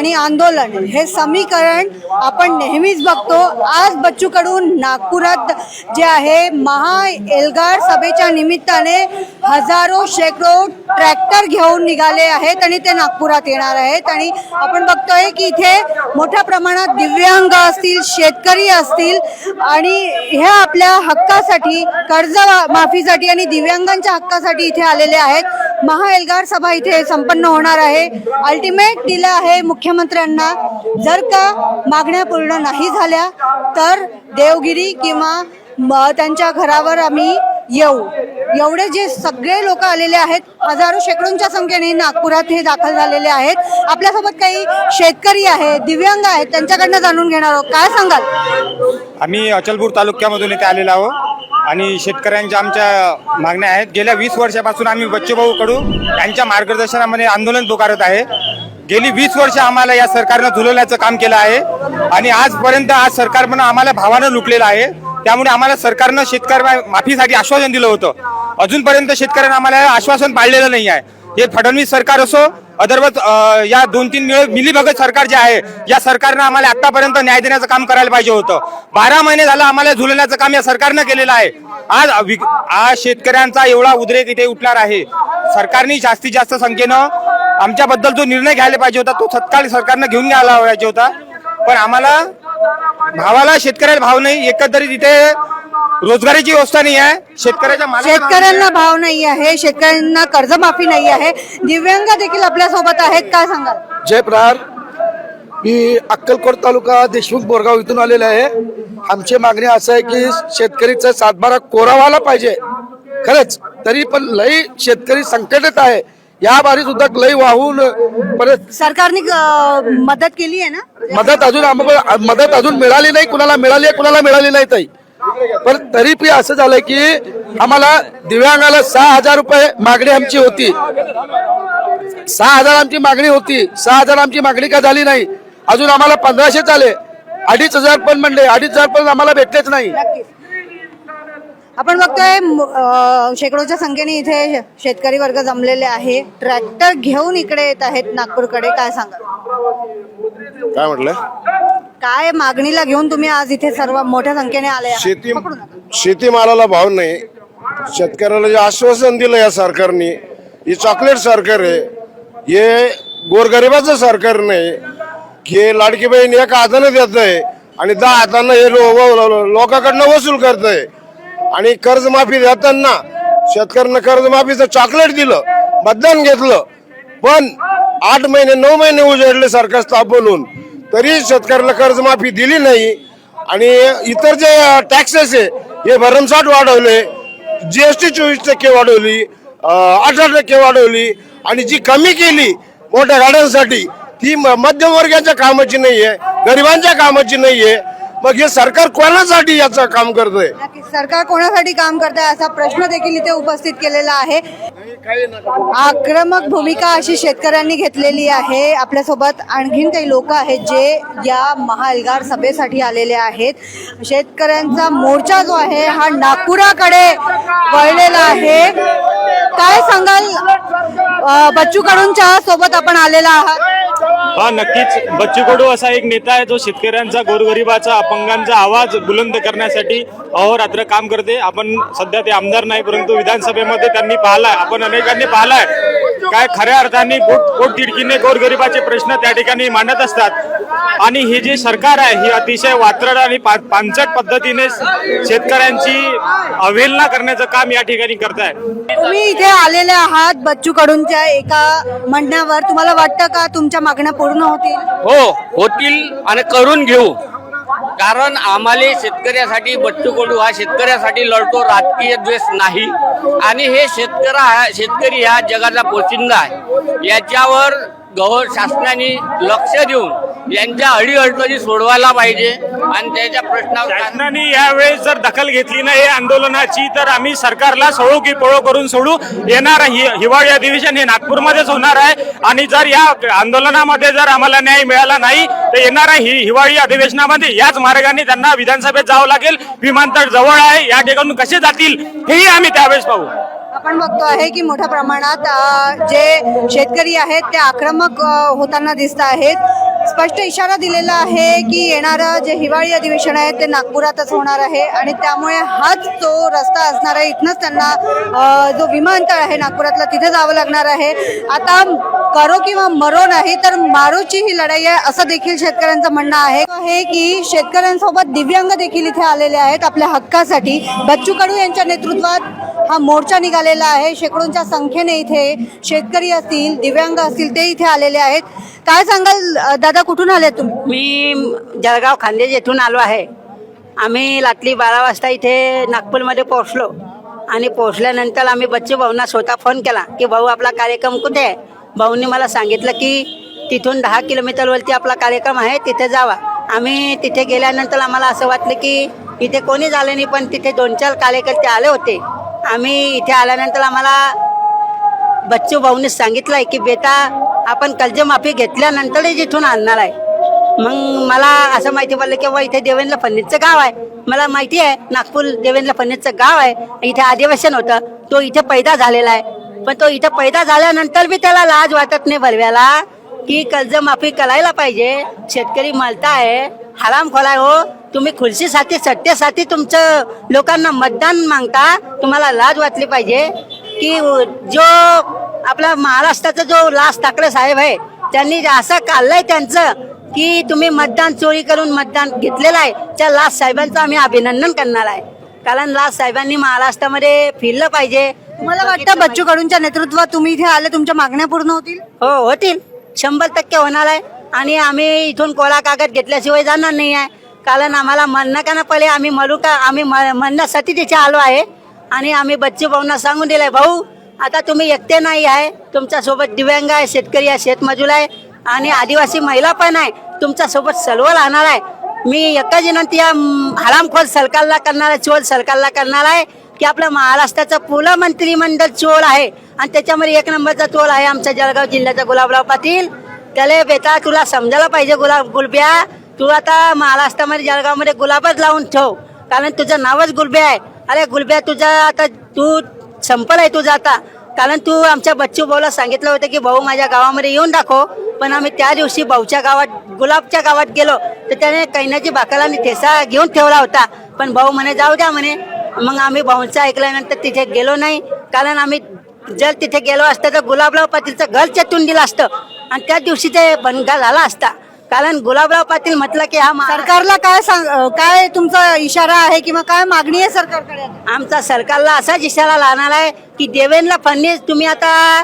आणि आंदोलन. हे समीकरण आपण नेहमीच बघतो. आज बच्चूकडून नागपुरात जे आहे महा एल्गार सभेच्या निमित्ताने हजारो शेकडो ट्रॅक्टर घेऊन निघाले आहेत आणि ते नागपुरात येणार आहेत. आणि आपण बघतोय की इथे मोठ्या प्रमाणात दिव्यांग असतील शेतकरी असतील आणि ह्या आपल्या हक्कासाठी कर्ज माफीसाठी आणि दिव्यांगांच्या हक्कासाठी इथे आलेले आहेत. महा एल्गार सभा इथे संपन्न होणार आहे. अल्टिमेट दिलं आहे मुख्यमंत्र्यांना. जर का मागण्या पूर्ण नाही झाल्या तर देवगिरी किंवा त्यांच्या घरावर आम्ही येऊ. एवढे जे सगळे लोक आलेले आहेत हजारो शेकडोंच्या संख्येने नागपुरात हे दाखल झालेले आहेत. आपल्यासोबत काही शेतकरी आहेत दिव्यांग आहेत त्यांच्याकडनं जाणून घेणार आहोत. काय सांगाल? आम्ही अचलपूर तालुक्यामधून इथे आलेलो आहोत. आणि शेतकऱ्यांच्या आमच्या मागण्या आहेत. गेल्या वीस वर्षापासून आम्ही बच्चूभाऊ कडू यांच्या मार्गदर्शनामध्ये आंदोलन पुकारत आहे. गेली वीस वर्ष आम्हाला या सरकारनं झुलवण्याचं काम केलं आहे. आणि आजपर्यंत आज सरकार पण आम्हाला भावानं लुटलेलं आहे. त्यामुळे आम्हाला सरकारनं शेतकऱ्या माफीसाठी आश्वासन दिलं होतं. अजूनपर्यंत शेतकऱ्यांना आम्हाला आश्वासन पाळलेलं नाही आहे. हे फडणवीस सरकार असो अदरवाईज या दोन तीन वेळ मिलीभगत सरकार जे आहे या सरकारनं आम्हाला आतापर्यंत न्याय देण्याचं काम करायला पाहिजे होतं. बारा महिने झालं आम्हाला झुलण्याचं काम या सरकारनं केलेलं आहे. आज विक- आज शेतकऱ्यांचा एवढा उद्रेक इथे उठणार आहे. सरकारने जास्तीत जास्त संख्येनं आमच्याबद्दल जो निर्णय घ्यायला पाहिजे होता तो तत्काळ सरकारनं घेऊन घ्यायला पाहिजे होता. पण आम्हाला भावाला शेतकऱ्याला भाव नाही एकंदरीत इथे रोजगाराची व्यवस्था नाही आहे. शेतकऱ्याच्या मालाला- शेतकऱ्यांना भाव नाही आहे. शेतकऱ्यांना कर्जमाफी नाही आहे. दिव्यांग देखील आपल्यासोबत आहेत. काय सांगाल? जय प्रहार. मी अक्कलकोट तालुका देशमुख बोरगाव इथून आलेले आहे. आमची मागणी असं आहे की शेतकरीचा सातबारा कोरावाला पाहिजे. खरंच तरी पण लई शेतकरी संकटात आहे. या बारी सुद्धा लई वाहून परत सरकारने अं, मदत केली आहे ना? मदत अजून आम्हाला मदत अजून मिळाली नाही. कुणाला मिळाली आहे कुणाला मिळाली नाही ताई. पण तरी पण असं झालंय की आम्हाला दिव्यांगाला सहा हजार रुपये मागणी आमची होती. सहा हजार आमची मागणी होती. सहा हजार आमची मागणी का झाली नाही? अजून आम्हाला पंधराशे चाले अडीच हजार पण म्हणले. अडीच हजार पण आम्हाला भेटलेच नाही. आपण बघतोय शेकडोच्या संख्येने इथे शेतकरी वर्ग जमलेले आहे. ट्रॅक्टर घेऊन इकडे येत आहेत नागपूरकडे. काय सांगाल? काय म्हटलं? काय मागणीला घेऊन तुम्ही आज इथे सर्व मोठ्या संख्येने आले आहात? शेती पकडू नका. शेतीमालाला भाव नाही. शेतकऱ्याला जे आश्वासन दिलं या सरकारने हे चॉकलेट सरकार आहे. हे गोरगरिबाचं सरकार नाही. हे लाडकी बहीण एका हाताने देत आहे आणि दहा हातानं हे लो- लो- लो- लोकांकडनं वसूल करत आहे आणि कर्जमाफी देताना शेतकऱ्यांना कर्जमाफीचं चॉकलेट दिलं मतदान घेतलं. पण आठ महिने नऊ महिने उजाडले सरकार स्थापन होऊन. तरी शेतकऱ्याला कर्जमाफी दिली नाही. आणि इतर जे टॅक्सेस आहे हे भरमसाठ वाढवले. जीएसटी चोवीस टक्के वाढवली अठरा टक्के वाढवली. आणि जी कमी केली मोठ्या गाड्यांसाठी ती म- मध्यमवर्गाच्या कामाची नाही आहे गरिबांच्या कामाची नाही आहे मग हे सरकार कोणासाठी याचं काम करतंय? नक्कीच सरकार कोणासाठी काम करत आहे असा प्रश्न देखील इथे उपस्थित केलेला आहे. आक्रमक भूमिका अशी शेतकऱ्यांनी घेतलेली आहे. आपल्यासोबत आणखीन काही लोक आहेत जे या महाएल्गार सभेसाठी आलेले आहेत. शेतकऱ्यांचा मोर्चा जो आहे हा नागपुराकडे वळलेला आहे. काय सांगाल? बच्चू कडूंच्या सोबत आपण आलेला आहात. हा नक्कीच. बच्चू कडू असा एक नेता आहे जो शेतकऱ्यांचा गोरगरिबाचा अपंगांचा आवाज बुलंद करण्यासाठी अहोरात्र काम करते. आपण सध्या ते आमदार नाही परंतु विधानसभेमध्ये त्यांनी पाहिलाय. आपण अनेकांनी पाहिलाय. काय खऱ्या अर्थाने पोट पोट तिडकीने गोरगरिबाचे प्रश्न त्या ठिकाणी मांडत असतात. आणि हे जे सरकार आहे ही अतिशय वात्रट आणि पा- पानसट पद्धतीने शेतकऱ्यांची अवहेलना करण्याचं काम या ठिकाणी करताय. तुम्ही इथे आलेले आहात बच्चू कडूंच्या एका म्हणण्यावर. तुम्हाला वाटतं का तुमच्या मागण्या पूर्ण होतील? हो होतील आणि करून घेऊ. कारण आम्हाला शेतकऱ्यासाठी बच्चू कडू हा शेतकऱ्यासाठी लढतो राजकीय द्वेष नाही. आणि हे शेतकरा शेतकरी हा जगाचा पोशिंदा आहे. याच्यावर गव्हर शासनाने लक्ष देऊन यांच्या अडीअडचणी सोडवायला पाहिजे आणि त्याच्या प्रश्नावर शासनाने यावेळेस जर दखल घेतली नाही या आंदोलनाची तर आम्ही सरकारला सोडू की पळो करून सोडू. येणार हि- हिवाळी अधिवेशन हे नागपूरमध्येच होणार आहे. आणि जर या आंदोलनामध्ये जर आम्हाला न्याय मिळाला नाही तर येणाऱ्या हि हिवाळी अधिवेशनामध्ये याच मार्गाने त्यांना विधानसभेत जावं लागेल. विमानतळ जवळ आहे या ठिकाणून कसे जातील हेही आम्ही त्यावेळेस पाहू. आपण बघतो आहे की मोठ्या प्रमाणात जे शेतकरी आहेत ते आक्रमक होताना दिसत आहेत. स्पष्ट इशारा दिलेला आहे की येणारं जे हिवाळी अधिवेशन आहे ते नागपुरातच होणार आहे आणि त्यामुळे हाच तो रस्ता असणार आहे इथनंच त्यांना जो विमानतळ आहे नागपुरातला तिथे जावं लागणार आहे. आता करो किंवा मरो नाही तर मारोची ही लढाई आहे असं देखील शेतकऱ्यांचं म्हणणं आहे. हे की शेतकऱ्यांसोबत दिव्यांग देखील इथे आलेले आहेत आपल्या हक्कासाठी. बच्चू कडू यांच्या नेतृत्वात हा मोर्चा निघालेला आहे. शेकडोंच्या संख्येने इथे शेतकरी असतील दिव्यांग असतील ते इथे आलेले आहेत. काय सांगाल दादा कुठून आले तुम्ही? मी जळगाव खांदेज येथून आलो आहे. आम्ही रात्री बारा वाजता इथे नागपूरमध्ये पोहोचलो. आणि पोहोचल्यानंतर आम्ही बच्चू भाऊंना स्वतः फोन केला की भाऊ आपला कार्यक्रम कुठे आहे? भाऊंनी मला सांगितलं की तिथून दहा किलोमीटरवरती आपला कार्यक्रम आहे तिथे जावा. आम्ही तिथे गेल्यानंतर आम्हाला असं वाटलं की इथे कोणी झालं नाही पण तिथे दोन चार कार्यकर्ते आले होते. आम्ही इथे आल्यानंतर आम्हाला बच्चू भाऊने आहे की बेटा आपण कर्जमाफी घेतल्यानंतरच इथून आणणार आहे. मग मला असं माहिती पडलं की बाबा इथे देवेंद्र फडणवीसचं गाव आहे. मला माहिती आहे नागपूर देवेंद्र फडणवीसचं गाव आहे. इथे अधिवेशन होतं. तो इथे पैदा झालेला आहे. पण तो इथे पैदा झाल्यानंतर बी त्याला लाज वाटत नाही भरव्याला की कर्जमाफी करायला पाहिजे. शेतकरी मलता आहे. हराम खोलाय हो. तुम्ही खुर्शीसाठी सत्तेसाठी तुमचं लोकांना मतदान मागता. तुम्हाला लाज वाटली पाहिजे की जो आपला महाराष्ट्राचा जो लास ठाकरे साहेब आहे त्यांनी असं काढलंय त्यांचं की तुम्ही मतदान चोरी करून मतदान घेतलेलं आहे त्या लास साहेबांचं आम्ही अभिनंदन करणार आहे. कारण लास साहेबांनी महाराष्ट्रामध्ये फिरलं पाहिजे. मला वाटतं बच्चू कडूंच्या नेतृत्वात तुम्ही इथे आले तुमच्या मागण्या पूर्ण होतील? हो होतील. शंभर टक्के होणार आहे. आणि आम्ही इथून कोरा कागद घेतल्याशिवाय जाणार नाही आहे. कारण आम्हाला म्हणणं का ना पहिले आम्ही मरू का आम्ही म्हणण्यासाठी तिथे आलो आहे. आणि आम्ही बच्चू भाऊंना सांगून दिलंय भाऊ आता तुम्ही एकटे नाही आहे. तुमच्यासोबत दिव्यांग आहे शेतकरी आहे शेतमजूर आहे आणि आदिवासी महिला पण आहे. तुमच्यासोबत सर्व राहणार आहे. मी एकच विनंती या हरामखोर सरकारला करणार आहे चोर सरकारला करणार आहे की आपल्या महाराष्ट्राचं पुलं मंत्रिमंडळ चोर आहे आणि त्याच्यामध्ये एक नंबरचा चोर आहे आमच्या जळगाव जिल्ह्याचा गुलाबराव पाटील. त्याला बेटा तुला समजायला पाहिजे गुलाब गुलब्या. तू आता महाराष्ट्रामध्ये जळगावमध्ये गुलाबच लावून ठेव. कारण तुझं नावच गुलब्या आहे. अरे गुलब्या तुझा आता तू संपल आहे तुझा आता. कारण तू आमच्या बच्चू भाऊला सांगितलं होतं की भाऊ माझ्या गावामध्ये येऊन दाखव. पण आम्ही त्या दिवशी भाऊच्या गावात गुलाबच्या गावात गेलो. तर त्याने कैनाची बाकाला आणि ठेसा घेऊन ठेवला होता. पण भाऊ म्हणे जाऊ द्या म्हणे. मग आम्ही भाऊंचं ऐकल्यानंतर तिथे गेलो नाही. कारण आम्ही जर तिथे गेलो असतं तर गुलाबराव पाटीलचं घर चटून दिलं असतं. आणि त्या दिवशी ते बनगा झाला असता. कारण गुलाबराव पाटील म्हटलं की हा सरकारला काय सांग काय तुमचा इशारा आहे किंवा काय मागणी आहे सरकारकडे? आता? आमचा सरकारला असाच इशारा लावणार आहे की देवेंद्र फडणवीस तुम्ही आता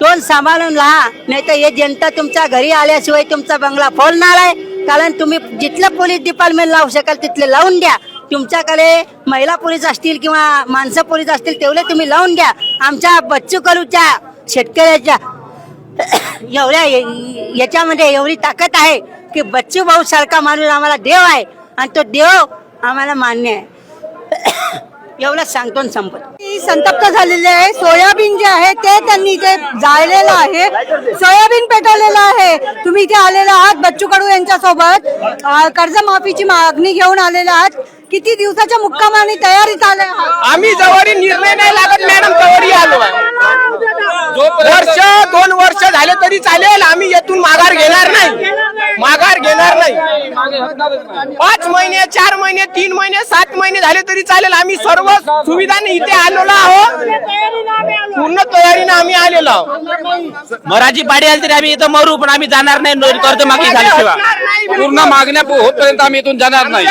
तोंड सांभाळून राहा नाही तर हे जनता तुमच्या घरी आल्याशिवाय तुमचा बंगला फोडणार आहे. कारण तुम्ही जिथलं पोलीस डिपार्टमेंट लावू शकाल तिथले लावून द्या तुमच्याकडे महिला पोलीस असतील किंवा माणसं पोलीस असतील तेवढे तुम्ही लावून द्या आमच्या बच्चू कडूच्या शेतकऱ्याच्या एवढ्या याच्यामध्ये एवढी ताकद आहे की बच्चू भाऊ सारखा माणूस आम्हाला देव आहे आणि तो देव आम्हाला मान्य आहे. एवढा सांगतो संपत. ती संतप्त झालेली आहे. सोयाबीन जे आहे ते त्यांनी इथे जाळलेलं आहे. सोयाबीन पेटवलेलं आहे. तुम्ही इथे आलेला आहात बच्चू कडू यांच्या सोबत कर्जमाफीची मागणी घेऊन आलेला आहात. किती दिवसाच्या मुक्कामाने तयारीत आले आहात आम्ही जवळ निर्णय नाही लागत मॅडम जवळ आलो वर्ष दोन वर्ष झाले तरी चालेल आम्ही येथून माघार घेणार नाही. माघार घेणार नाही. पाच महिने चार महिने तीन महिने सात महिने झाले तरी चालेल आम्ही सर्व सुविधाने इथे आलेलो आहोत. पूर्ण तयारीने आम्ही आलेलो आहोत. मराठी पाडी आली तरी आम्ही इथं मरू पण आम्ही जाणार नाही कर्ज मागणी झाल्याशिवाय पूर्ण मागण्या होतपर्यंत आम्ही इथून जाणार नाही.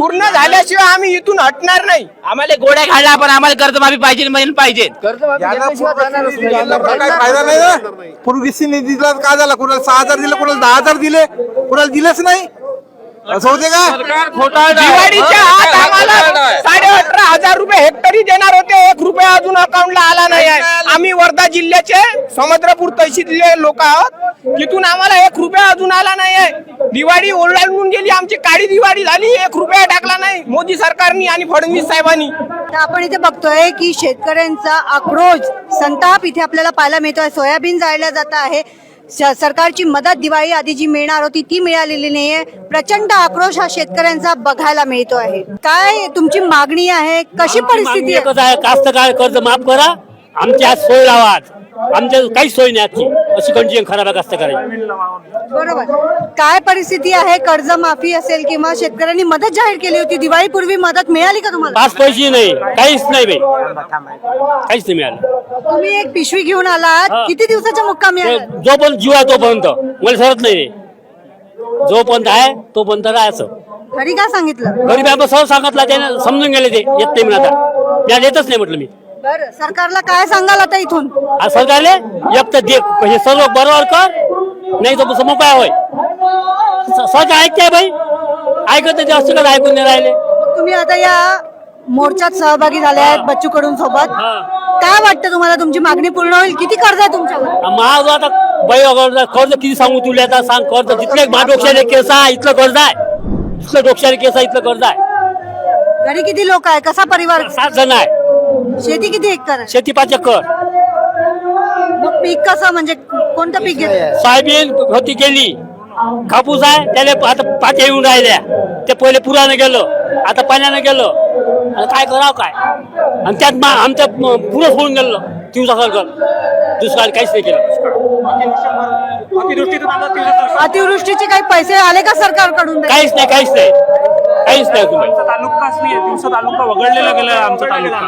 पूर्ण झाल्याशिवाय आम्ही इथून हटणार नाही. आम्हाला गोड्या खाल्ल्या पण आम्हाला कर्जमाफी पाहिजे म्हणजे पाहिजे. काय फायदा नाही. ना पूर्वी निधीला काय झाला? कोणाला सहा हजार दिले कोणाला दहा हजार दिले? कोणाला दिलेच नाही. असं होते का? दिवाळीच्या आत आम्हाला हजार रुपये हेक्टरी देणार होते एक रुपया अजून अकाउंटला आला नाही आहे. आम्ही वर्धा जिल्ह्याचे समुद्रपूर तहसीलचे लोक आहोत. तिथून आम्हाला एक रुपया अजून आला नाही आहे. दिवाळी ओलांडून गेली आमची काळी दिवाळी झाली एक रुपया टाकला नाही. मोदी सरकारनी आणि फडणवीस साहेबांनी. तर आपण इथे बघतोय की शेतकऱ्यांचा आक्रोश संताप इथे आपल्याला पाहायला मिळतोय. सोयाबीन जाळल्या जात आहे. सरकारची मदत दिवाळी आधी जी मिळणार होती ती मिळालेली नाहीये. प्रचंड आक्रोश हा शेतकऱ्यांचा बघायला मिळतो आहे. काय तुमची मागणी आहे? कशी परिस्थिती आहे? कास्तकार कर्ज माफ करा. आमच्या सोय लावा आमच्या काहीच सोय नाही आजची. अशी कंडिशन खराब आहे कास्तकारांची बरोबर. काय परिस्थिती आहे? कर्जमाफी असेल किंवा शेतकऱ्यांनी मदत जाहीर केली होती दिवाळीपूर्वी मदत मिळाली का तुम्हाला? पाच पैसे नाही. काहीच नाही बाई. काहीच नाही मिळालं. तुम्ही एक पिशवी घेऊन आलात. हा. किती दिवसाच्या मुक्कामी आलात? जोपर्यंत जीव आहे तोपर्यंत. मला सरत नाही रे. जोपर्यंत आहे तोपर्यंत राहायचं घरी काय सांगितलं? गरीब आहे सहज सांगितलं त्याने समजून गेले ते. येत नाही म्हणून आता. त्या येतच नाही म्हटलं मी. बरं सरकारला काय सांगाल आता इथून? सरकारले? एक तर हे सर्व बरोबर कर नाही तर मग काय होय. स- सरकार ऐकते बाई. ऐकत नाही ते असं कसं ऐकून नाही राहिले? तुम्ही आता या मोर्चात सहभागी झाले आहेत बच्चू कडून सोबत. हा. काय वाटतं तुम्हाला? तुमची मागणी पूर्ण होईल? किती कर्ज आहे तुमच्यावर? महाग आता बाई अगोदर कर्ज किती सांगू तुला आता सांग कर्ज. जिथले डोक्षाने केस आहे इथलं कर्ज आहे. इथलं डोक्षाने केस आहे इथलं कर्ज आहे. घरी किती लोक आहे? कसा परिवार? सात जण आहे. शेती किती एकर आहे? शेती पाच एकर. मग पीक कसं म्हणजे कोणतं पीक घेत सोयाबीन होती गेली कापूस आहे त्याला आता पात्या येऊन राहिल्या. ते पहिले पुरानं गेलं आता पाण्यानं गेलं. आता काय करावं काय? आणि त्यात मा आमच्या पुरं सोडून गेलं दिवसा सरकार दुष्काळ काहीच नाही केलं. अतिवृष्टीचे काही पैसे आले का सरकारकडून? काहीच नाही काहीच नाही. काहीच नाही तुम्ही तालुकाच नाही दिवसा तालुका वगळलेला गेला आमचा तालुका.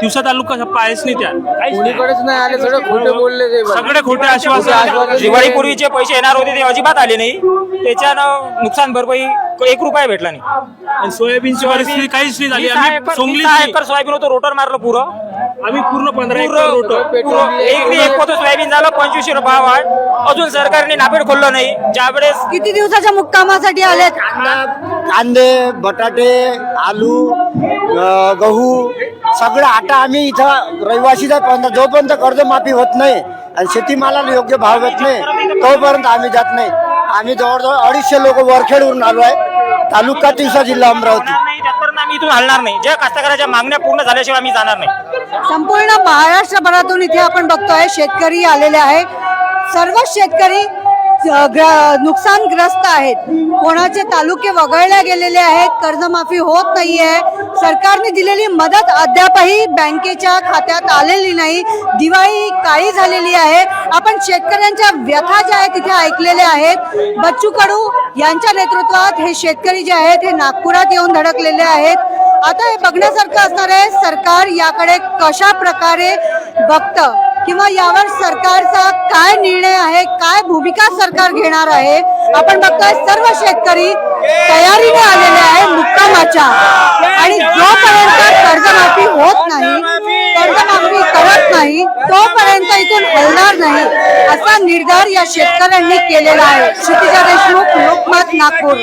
दिवसा तालुका पायच नाही त्या. कोणीकडेच नाही आले सगळे खोटे बोलले ते सगळे खोटे आश्वासन दिवाळीपूर्वीचे पैसे येणार होते ते अजिबात आले नाही. त्याच्यानं नुकसान भरपाई एक रुपया भेटला नाही. आणि सोयाबीनची परिस्थिती काहीच नाही झाली. वीस आम्ही एकर- सोंगलीच वीस नाही. एकर सोयाबीन होतं रोटर मारलं पुरं. आम्ही पूर्ण पंधरा एकर रोटर. पुरं- एक बी एक पोतं सोयाबीन झालं पंचवीसशे रुपये भाव आहे अजून सरकारने नापेड खोललं नाही. ज्यावेळेस किती दिवसाच्या मुक्कामासाठी आलेत? कांदे बटाटे आलू अ, गहू सगळं आटा आम्ही इथं रहिवासीच जोपर्यंत कर्जमाफी होत नाही आणि शेतीमालाला योग्य भाव भेट नाही तोपर्यंत आम्ही जात नाही. आम्ही जवळजवळ अडीचशे लोक वरखेडवरून आलो आहे. तालुका तिवसा जिल्हा अमरावती. जाणार नाही त्यापर्यंत आम्ही इथून हलणार नाही. ज्या कास्तकाराच्या मागण्या पूर्ण झाल्याशिवाय आम्ही जाणार नाही. संपूर्ण महाराष्ट्रभरातून इथे आपण बघतोय शेतकरी आलेले आहे. सर्व शेतकरी नुकसानग्रस्त आहेत. कोणाचे तालुके वगळले गेलेले आहेत कर्जमाफी होत नाहीये. सरकारने दिलेली मदत अद्यापही बँकेच्या खात्यात आलेली नाही. दिवाळी काळी झालेली आहे. आपण शेतकऱ्यांच्या व्यथा ज्या आहेत तिथे ऐकलेल्या आहेत. बच्चू कडू यांच्या नेतृत्वात हे शेतकरी जे आहेत हे नागपुरात येऊन धडकलेले आहेत. आता हे बघण्यासारखं असणार आहे सरकार याकडे कशा प्रकारे बघतं? किंवा यावर सरकारचा काय निर्णय आहे काय भूमिका सरकार घेणार आहे आपण बघतोय सर्व शेतकरी तयारीने आलेले आहे मुक्कामाच्या. आणि जोपर्यंत कर्जमाफी होत नाही कर्जमाफी करत नाही तोपर्यंत इथून हलणार नाही असा निर्धार या शेतकऱ्यांनी केलेला आहे. क्षितिजा देशमुख लोकमत नागपूर.